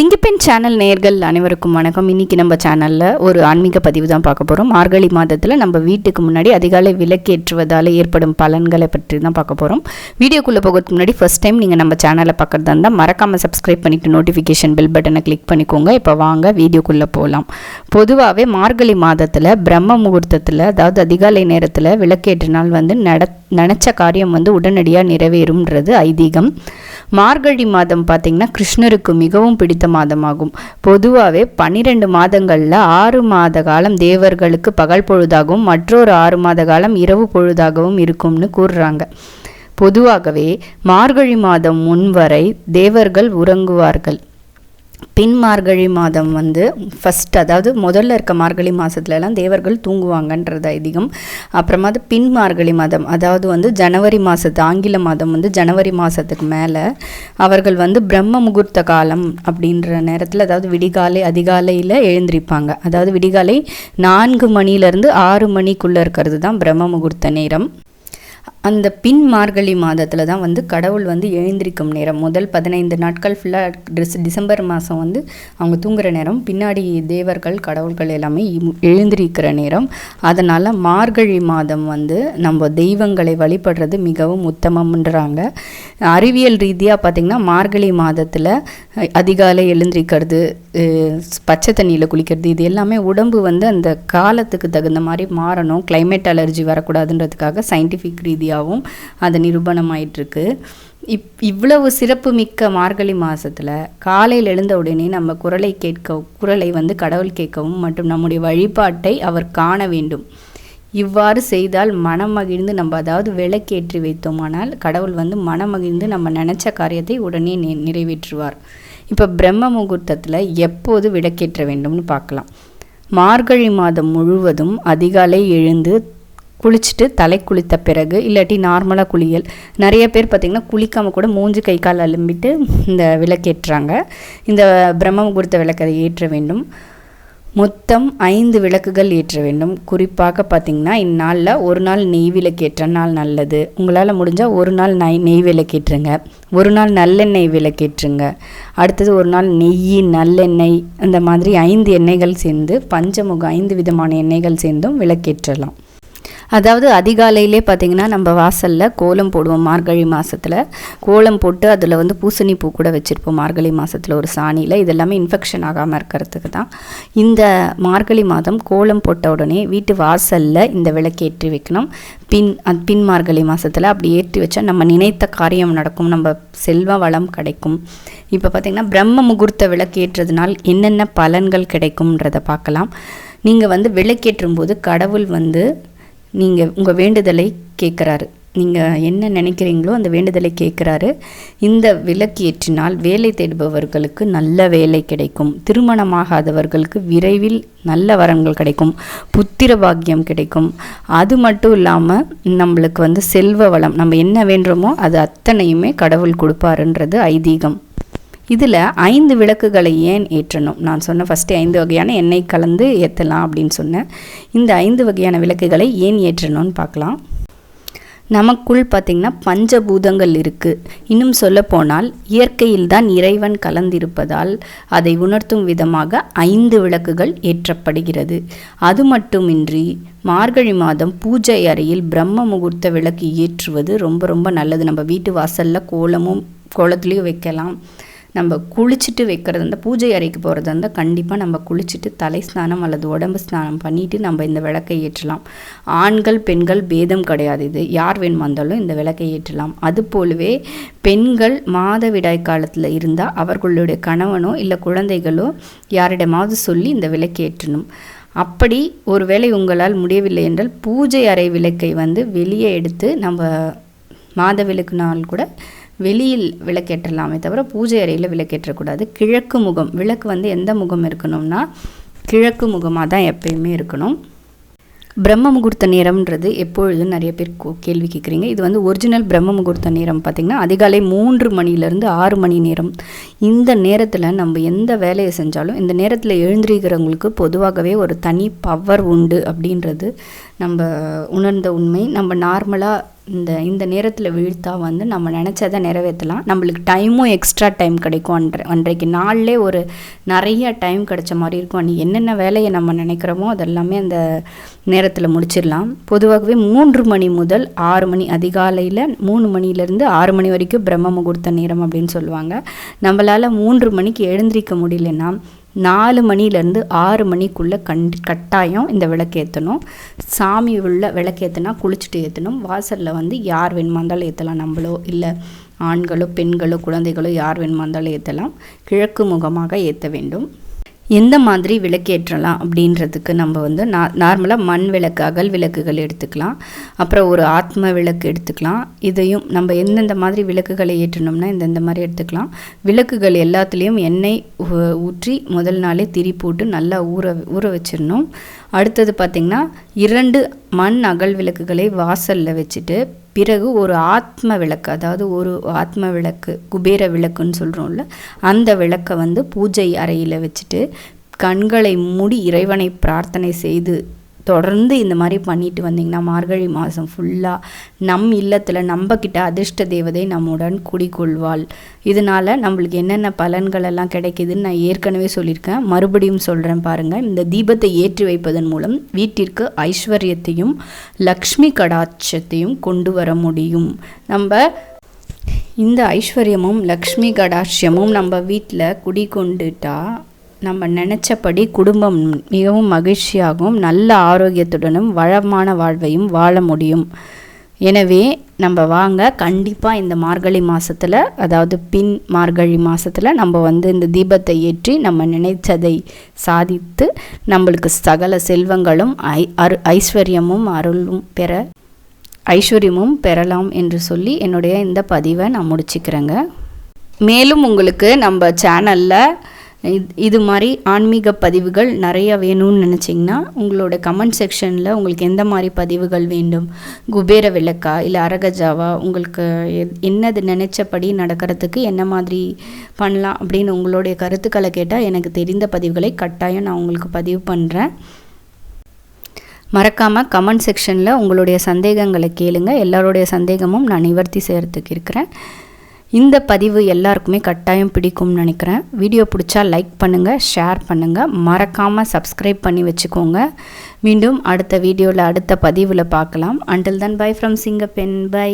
சிங்கப்பெண் channel நேர்கள் அனைவருக்கும் வணக்கம். இன்னைக்கு நம்ம சேனலில் ஒரு ஆன்மீக பதிவு தான் பார்க்க போகிறோம் மார்கழி மாதத்தில் நம்ம வீட்டுக்கு முன்னாடி அதிகாலை விளக்கேற்றுவதால் ஏற்படும் பலன்களை பற்றி தான் பார்க்க போகிறோம் வீடியோக்குள்ளே போகிறதுக்கு முன்னாடி ஃபர்ஸ்ட் டைம் நீங்கள் நம்ம சேனலை பார்க்குறதா இருந்தால் மறக்காமல் சப்ஸ்கிரைப் பண்ணிவிட்டு நோட்டிஃபிகேஷன் பெல் பட்டனை கிளிக் பண்ணிக்கோங்க. இப்போ வாங்க வீடியோக்குள்ளே போகலாம் பொதுவாகவே மார்கழி மாதத்தில் பிரம்ம முகூர்த்தத்தில் அதாவது அதிகாலை நேரத்தில் விளக்கேற்றினால் வந்து நட நினச்ச காரியம் வந்து உடனடியாக நிறைவேறும்ன்றது ஐதீகம். மார்கழி மாதம் பார்த்திங்கன்னா கிருஷ்ணருக்கு மிகவும் பிடித்த மாதமாகும். பொதுவாகவே பன்னிரெண்டு மாதங்களில் ஆறு மாத காலம் தேவர்களுக்கு பகல் பொழுதாகவும் மற்றொரு ஆறு மாத காலம் இரவு பொழுதாகவும் இருக்கும்னு கூறுறாங்க. பொதுவாகவே மார்கழி மாதம் முன்வரை தேவர்கள் உறங்குவார்கள். பின் மார்கழி மாதம் வந்து ஃபஸ்ட் அதாவது முதல்ல இருக்க மார்கழி மாதத்துலலாம் தேவர்கள் தூங்குவாங்கன்றது அதிகம் அப்புறமா அது பின் மார்கழி மாதம் அதாவது வந்து ஜனவரி மாதத்து ஆங்கில மாதம் வந்து ஜனவரி மாதத்துக்கு மேலே அவர்கள் வந்து பிரம்ம முகூர்த்த காலம் அப்படின்ற நேரத்தில் அதாவது விடிகாலை அதிகாலையில் எழுந்திருப்பாங்க. அதாவது விடிகாலை நான்கு மணிலேருந்து ஆறு மணிக்குள்ளே இருக்கிறது தான் பிரம்ம முகூர்த்த நேரம். அந்த பின் மார்கழி மாதத்தில் தான் வந்து கடவுள் வந்து எழுந்திருக்கும் நேரம். முதல் பதினைந்து நாட்கள் ஃபுல்லாக டிஸ் டிசம்பர் மாதம் வந்து அவங்க தூங்குகிற நேரம். பின்னாடி தேவர்கள் கடவுள்கள் எல்லாமே எழுந்திருக்கிற நேரம். அதனால் மார்கழி மாதம் வந்து நம்ம தெய்வங்களை வழிபடுறது மிகவும் உத்தமம்ன்றாங்க. அறிவியல் ரீதியாக பார்த்திங்கன்னா மார்கழி மாதத்தில் அதிகாலை எழுந்திருக்கிறது பச்சை தண்ணியில் குளிக்கிறது இது எல்லாமே உடம்பு வந்து அந்த காலத்துக்கு தகுந்த மாதிரி மாறணும். கிளைமேட் அலர்ஜி வரக்கூடாதுன்றதுக்காக சயின்டிஃபிக் ரீதியாக ரீதியாகவும் அது நிரூபணமாயிட்டிருக்கு. இப் இவ்வளவு சிறப்பு மிக்க மார்கழி மாதத்தில் காலையில் எழுந்த உடனே நம்ம குரலை கேட்க குரலை வந்து கடவுள் கேட்கவும் மற்றும் நம்முடைய வழிபாட்டை அவர் காண வேண்டும். இவ்வாறு செய்தால் மனம் மகிழ்ந்து நம்ம அதாவது விளக்கேற்றி வைத்தோமானால் கடவுள் வந்து மனம் மகிழ்ந்து நம்ம நினச்ச காரியத்தை உடனே நி நிறைவேற்றுவார். இப்போ பிரம்ம முகூர்த்தத்தில் எப்போது விளக்கேற்ற வேண்டும்னு பார்க்கலாம். மார்கழி மாதம் முழுவதும் அதிகாலை எழுந்து குளிச்சுட்டு தலை குளித்த பிறகு இல்லாட்டி நார்மலாக குளியல். நிறைய பேர் பார்த்திங்கன்னா குளிக்காமல் கூட மூஞ்சி கை கால் அலும்பிட்டு இந்த விளக்கேற்றுறாங்க. இந்த பிரம்ம முகூர்த்த விளக்கை ஏற்ற வேண்டும். மொத்தம் ஐந்து விளக்குகள் ஏற்ற வேண்டும். குறிப்பாக பார்த்தீங்கன்னா இந்நாளில் ஒரு நாள் நெய் விளக்கேற்ற நாள் நல்லது. உங்களால் முடிஞ்சால் ஒரு நாள் நெய் நெய் விளக்கேற்றுங்க. ஒரு நாள் நல்லெண்ணெய் விளக்கேற்றுங்க. அடுத்தது ஒரு நாள் நெய் நல்லெண்ணெய் அந்த மாதிரி ஐந்து எண்ணெய்கள் சேர்ந்து பஞ்சமுக ஐந்து விதமான எண்ணெய்கள் சேர்ந்தும் விளக்கேற்றலாம். அதாவது அதிகாலையிலே பார்த்தீங்கன்னா நம்ம வாசலில் கோலம் போடுவோம் மார்கழி மாதத்தில் கோலம் போட்டு அதில் வந்து பூசணி பூ கூட வச்சுருப்போம் மார்கழி மாதத்தில் ஒரு சாணியில். இதெல்லாமே இன்ஃபெக்ஷன் ஆகாமல் இருக்கிறதுக்கு தான். இந்த மார்கழி மாதம் கோலம் போட்ட உடனே வீட்டு வாசலில் இந்த விளக்கு ஏற்றி வைக்கணும். பின் அந் பின் மார்கழி மாதத்தில் அப்படி ஏற்றி வச்சா நம்ம நினைத்த காரியம் நடக்கும். நம்ம செல்வ வளம் கிடைக்கும். இப்போ பார்த்திங்கன்னா பிரம்ம முகூர்த்த விளக்கு ஏற்றதுனால் என்னென்ன பலன்கள் கிடைக்கும்ன்றதை பார்க்கலாம். நீங்கள் வந்து விளக்கேற்றும் போது கடவுள் வந்து நீங்கள் உங்கள் வேண்டுதலை கேட்குறாரு. நீங்கள் என்ன நினைக்கிறீங்களோ அந்த வேண்டுதலை கேட்குறாரு. இந்த விளக்கு ஏற்றினால் வேலை தேடுபவர்களுக்கு நல்ல வேலை கிடைக்கும். திருமணமாகாதவர்களுக்கு விரைவில் நல்ல வரங்கள் கிடைக்கும். புத்திர பாக்கியம் கிடைக்கும். அது மட்டும் இல்லாமல் நம்மளுக்கு வந்து செல்வ வளம் நம்ம என்ன வேண்டுமோ அது அத்தனையுமே கடவுள் கொடுப்பாருன்றது ஐதீகம். இதில் ஐந்து விளக்குகளை ஏன் ஏற்றணும்? நான் சொன்ன ஃபஸ்ட்டு ஐந்து வகையான எண்ணெய் கலந்து ஏற்றலாம் அப்படின்னு சொன்னேன். இந்த ஐந்து வகையான விளக்குகளை ஏன் ஏற்றணும்னு பார்க்கலாம். நமக்குள் பார்த்திங்கன்னா பஞ்சபூதங்கள் இருக்குது இன்னும் சொல்லப்போனால் இயற்கையில் தான் இறைவன் கலந்திருப்பதால் அதை உணர்த்தும் விதமாக ஐந்து விளக்குகள் ஏற்றப்படுகிறது. அது மட்டுமின்றி மார்கழி மாதம் பூஜை அறையில் பிரம்ம முகூர்த்த விளக்கு ஏற்றுவது ரொம்ப ரொம்ப நல்லது. நம்ம வீட்டு வாசலில் கோலமும் கோலத்துலேயும் வைக்கலாம். நம்ம குளிச்சுட்டு வைக்கிறது அந்த பூஜை அறைக்கு போகிறது இருந்தால் கண்டிப்பாக நம்ம குளிச்சுட்டு தலை ஸ்நானம் அல்லது உடம்பு ஸ்நானம் பண்ணிட்டு நம்ம இந்த விளக்கை ஏற்றலாம். ஆண்கள் பெண்கள் பேதம் கிடையாது. இது யார் வேணும் வந்தாலும் இந்த விளக்கை ஏற்றலாம். அது போலவே பெண்கள் மாதவிடாய் காலத்தில் இருந்தால் அவர்களுடைய கணவனோ இல்லை குழந்தைகளோ யாரிடமாவது சொல்லி இந்த விளக்கை ஏற்றணும். அப்படி ஒருவேளை உங்களால் முடியவில்லை என்றால் பூஜை அறை விளக்கை வந்து வெளியே எடுத்து நம்ம மாத விளக்கு நாள் கூட வெளியில் விளக்கேற்றலாமே தவிர பூஜை அறையில் விளக்கேற்றக்கூடாது. கிழக்கு முகம் விளக்கு வந்து எந்த முகம் இருக்கணும்னா கிழக்கு முகமாக தான் எப்பயுமே இருக்கணும். பிரம்ம முகூர்த்த நேரம்ன்றது எப்பொழுதும் நிறைய பேர் கோ- கேள்வி கேட்குறீங்க. இது வந்து ஒரிஜினல் பிரம்ம முகூர்த்த நேரம் பார்த்திங்கன்னா அதிகாலை மூன்று மணிலேருந்து ஆறு மணி நேரம். இந்த நேரத்தில் நம்ம எந்த வேலையை செஞ்சாலும் இந்த நேரத்தில் எழுந்திருக்கிறவங்களுக்கு பொதுவாகவே ஒரு தனி பவர் உண்டு அப்படின்றது நம்ம உணர்ந்த உண்மை. நம்ம நார்மலாக இந்த இந்த நேரத்தில் வீழ்த்தா வந்து நம்ம நினச்சதை நிறைவேற்றலாம் நம்மளுக்கு டைமும் எக்ஸ்ட்ரா டைம் கிடைக்கும் அன்றை அன்றைக்கு நாளிலே ஒரு நிறைய டைம் கிடைச்ச மாதிரி இருக்கும். அன்றைக்கி என்னென்ன வேலையை நம்ம நினைக்கிறோமோ அதெல்லாமே அந்த நேரத்தில் முடிச்சிடலாம். பொதுவாகவே மூன்று மணி முதல் ஆறு மணி அதிகாலையில் மூணு மணிலேருந்து ஆறு மணி வரைக்கும் பிரம்ம முகூர்த்த நேரம் அப்படின்னு சொல்லுவாங்க. நம்மளால் மூன்று மணிக்கு எழுந்திரிக்க முடியலன்னா நாலு மணிலேருந்து ஆறு மணிக்குள்ளே கண் கட்டாயம் இந்த விளக்கேற்றணும் சாமி உள்ள விளக்கேற்றினா குளிச்சுட்டு ஏற்றணும் வாசலில் வந்து யார் வேணுமா இருந்தாலும் ஏற்றலாம் நம்மளோ இல்லை ஆண்களோ பெண்களோ குழந்தைகளோ யார் வேணுமா இருந்தாலும் ஏற்றலாம் கிழக்கு முகமாக ஏற்ற வேண்டும். எந்த மாதிரி விளக்கேற்றலாம் அப்படின்றதுக்கு நம்ம வந்து நா நார்மலாக மண் விளக்கு அகல் விளக்குகள் எடுத்துக்கலாம். அப்புறம் ஒரு ஆத்ம விளக்கு எடுத்துக்கலாம். இதையும் நம்ம எந்தெந்த மாதிரி விளக்குகளை ஏற்றணும்னா இந்தந்த மாதிரி எடுத்துக்கலாம். விளக்குகள் எல்லாத்துலேயும் எண்ணெய் ஊ- ஊற்றி முதல் நாளே திரி போட்டு நல்லா ஊற ஊற வச்சிடணும். அடுத்தது பார்த்திங்கன்னா இரண்டு மண் அகல் விளக்குகளை வாசலில் வச்சுட்டு பிறகு ஒரு ஆத்ம விளக்கு அதாவது ஒரு ஆத்ம விளக்கு குபேர விளக்குன்னு சொல்கிறோம்ல அந்த விளக்கை வந்து பூஜை அறையில் வச்சுட்டு கண்களை மூடி இறைவனை பிரார்த்தனை செய்து தொடர்ந்து இந்த மாதிரி பண்ணிட்டு வந்தீங்கன்னா மார்கழி மாதம் ஃபுல்லாக நம் இல்லத்தில் நம்மக்கிட்ட அதிர்ஷ்ட தேவதை நம்முடன் குடிக்கொள்வாள் இதனால் நம்மளுக்கு என்னென்ன பலன்கள் எல்லாம் கிடைக்குதுன்னு நான் ஏற்கனவே சொல்லியிருக்கேன். மறுபடியும் சொல்கிறேன் பாருங்கள் இந்த தீபத்தை ஏற்றி வைப்பதன் மூலம் வீட்டிற்கு ஐஸ்வர்யத்தையும் லக்ஷ்மி கடாட்சத்தையும் கொண்டு வர முடியும். நம்ம இந்த ஐஸ்வர்யமும் லக்ஷ்மி கடாட்சியமும் நம்ம வீட்டில் குடிகொண்டுட்டா நம்ம நினச்சபடி குடும்பம் மிகவும் மகிழ்ச்சியாகவும் நல்ல ஆரோக்கியத்துடனும் வளமான வாழ்வையும் வாழ முடியும். எனவே நம்ம வாங்க கண்டிப்பாக இந்த மார்கழி மாதத்தில் அதாவது பின் மார்கழி மாதத்தில் நம்ம வந்து இந்த தீபத்தை ஏற்றி நம்ம நினைச்சதை சாதித்து நம்மளுக்கு சகல செல்வங்களும் ஐ அரு ஐஸ்வர்யமும் அருளும் பெற ஐஸ்வர்யமும் பெறலாம் என்று சொல்லி என்னுடைய இந்த பதிவை நான் முடிச்சுக்கிறேங்க. மேலும் உங்களுக்கு நம்ம சேனலில் இது மாதிரி ஆன்மீக பதிவுகள் நிறைய வேணும்னு நினச்சிங்கன்னா உங்களோட கமெண்ட் செக்ஷனில் உங்களுக்கு எந்த மாதிரி பதிவுகள் வேண்டும்? குபேர விளக்கா? இல்லை அரகஜாவா? உங்களுக்கு எத்- என்னது நினச்சபடி நடக்கிறதுக்கு என்ன மாதிரி பண்ணலாம் அப்படின்னு உங்களுடைய கருத்துக்களை கேட்டால் எனக்கு தெரிந்த பதிவுகளை கட்டாயம் நான் உங்களுக்கு பதிவு பண்ணுறேன் மறக்காமல் கமெண்ட் செக்ஷனில் உங்களுடைய சந்தேகங்களை கேளுங்கள் எல்லாருடைய சந்தேகமும் நான் நிவர்த்தி செய்கிறதுக்கு இருக்கிறேன். இந்த பதிவு எல்லாருக்குமே கட்டாயம் பிடிக்கும்னு நினைக்கிறேன். வீடியோ பிடிச்சா லைக் பண்ணுங்கள் ஷேர் பண்ணுங்கள் மறக்காமல் சப்ஸ்கிரைப் பண்ணி வச்சுக்கோங்க. மீண்டும் அடுத்த வீடியோவில் அடுத்த பதிவில் பார்க்கலாம். அண்டில் தன் பை ஃப்ரம் சிங்கப்பென் பை